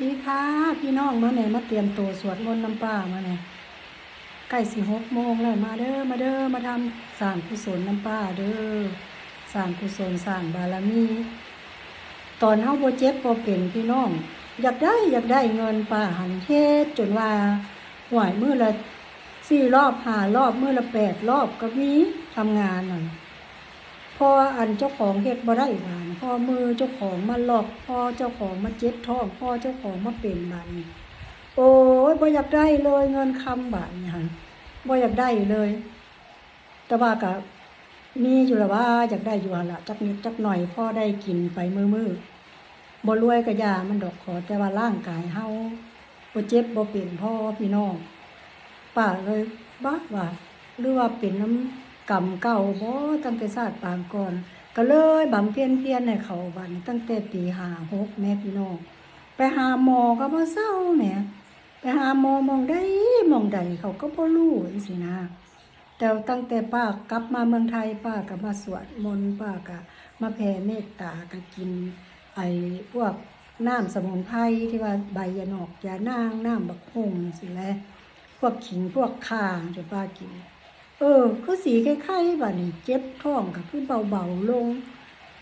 ดีค่ะ พี่น้องมาเนี่ยมาเตรียมตัวสวดมนต์น้ำป้ามาเนี่ยใกล้สี่หกโมงแล้วมาเด้อมาเด้อมาทำสร้างกุศลน้ำป้าเด้อสร้างกุศลสร้างบารมีตอนเฮาโบเจ็บบ่เป็นพี่น้อง อยากได้อยากได้เงินป้าหันเฮ็ดจนว่าหวยมือละสี่รอบหารอบมือละแปดรอบก็มีทำงานน่ะ พออันเจ้าของเฮ็ดบ่ได้บาดพอมือเจ้าของมาหลอกพอเจ้าของมาเจ็บท้องพอเจ้าของมาเป็นบาดนี้โอ้ยบ่อยากได้เลยเงินคำบาดนี้หั่นบ่อยากได้เลย แต่ว่าก็มีอยู่ละว่าอยากได้อยู่หั่นล่ะจักนิดจักหน่อยพอได้กินไปมือๆบ่รวยก็ยามันดอกขอแต่ว่าร่างกายเฮาบ่เจ็บบ่เป็นพ่อพี่น้องป้าเลยบ้าว่าหรือว่าเป็นน้ำ กรรมเก่าบ่ตั้งแต่ชาติปางก่อน ก็เลยบำเพ็ญเพียรให้เขาบัดนี้ตั้งแต่ปี56แม่พี่น้องไปหาหมอก็บ่เศร้าแหมไปหาหมอมองใดหมองใดเขาก็บ่รู้จังซี่นะแต่ตั้งแต่ป้ากลับมาเมืองไทยป้าก็มาสวดมนต์ป้าก็มาแผ่เมตตาก็กิน ไอ้พวกน้ำสมุนไพรที่ว่าใบยาหนอกยานางน้ำบักฮงสิแหละพวกขิงพวกข่าจะป้ากิน เออ คือสีคล้ายๆแบบนี้เจ็บท้องกับคือเบาๆลง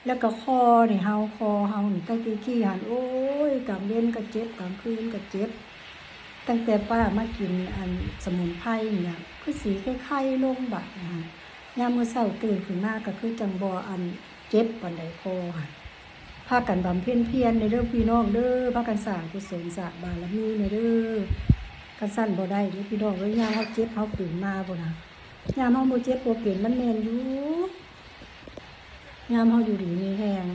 แล้วก็คอนี่เฮาคอเฮานี่ตั้งแต่ขี้หันโอ้ยกลางเว้นก็เจ็บกลางคืนก็เจ็บ ตั้งแต่ป้ามากินอันสมุนไพรเนี่ยคือสีคล้ายๆลงบัดนะฮะยามมื้อเช้าตื่นขึ้นมาก็คือจังบ่อันเจ็บปานใดคอค่ะพากันบำเพ็ญเพียรในเด้อพี่น้องเด้อพากันสร้างกุศลสร้าบารมีในเด้อกันสั้นบ่ได้เด้อพี่น้องเอ้ยยามเฮาเจ็บเฮาตื่นมาบ่นะ ยามเฮาบ่เจ็บบ่เป็นมันแม่นอยู่ยามเฮาอยู่ดีมีแฮง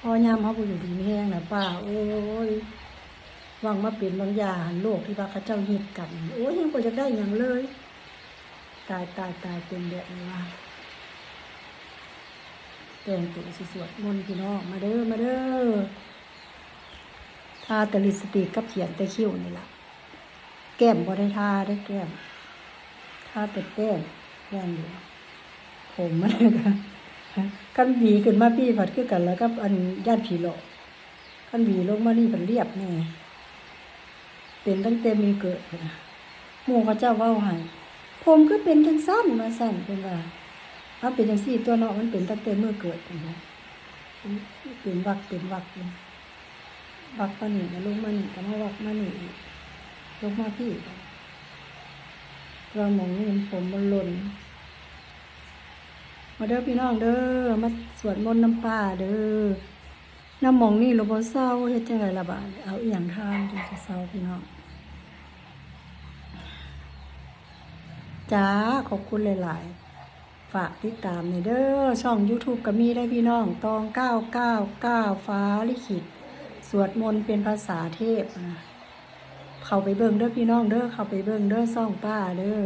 พอยามเฮาบ่อยู่ดีมีแฮงน่ะป้าโอ้ยหวังมาเป็นบางอย่างโลกที่ว่าเขาเจ้าเฮ็ดกัน โอ้ยยังบ่อยากได้หยังเลย ตายตายตายเป็นแบบนี้ว่าแต่งตัวสิสวดมนต์พี่น้องมาเด้อมาเด้อทาแต่ลิสติกกับเขียนแต่คิ้วนี่ล่ะแก้มบ่ได้ทาได้แก้ม ถ้าเป็ดแป้งย่างอยู่ผมมันก็กันหวีขึ้นมาพี่ผัดคือกันแล้วก็อันญาติผีหลอกกันหวีลงมานี่เป็นเรียบแน่เป็นตั้งแต่มีเกิดนะหมู่เขาเจ้าว้าให้ผมก็เป็นจังสั้นมาสั้นเป็นว่าเอาเป็นจังซี่ตัวเนาะมันเป็นตั้งแต่เมื่อเกิดนะเป็นวักเป็นวักเลยวักมาหนี่แล้วลงมาหนี่ก็มาวักมาหนี่อีกลงมาพี่ เราหมองนี่ผมมันหล่นมาเด้อพี่น้องเด้อมาสวดมนต์น้ำป่าเด้อน้ำหมองนี่เราบ่เศร้าเฮ็ดจังไงละบาดเอาอีหยังทานจังสิเศร้าพี่น้องจ้าขอบคุณหลาย ๆ ฝากติดตามในเด้อช่อง YouTube ก็มีได้พี่น้อง ตอง 999 ฟ้าลิขิต สวดมนต์เป็นภาษาเทพนะ เข้าไปเบิ่งเด้อพี่น้องเด้อเข้าไปเบิ่งเด้อซ่องป้าเด้อ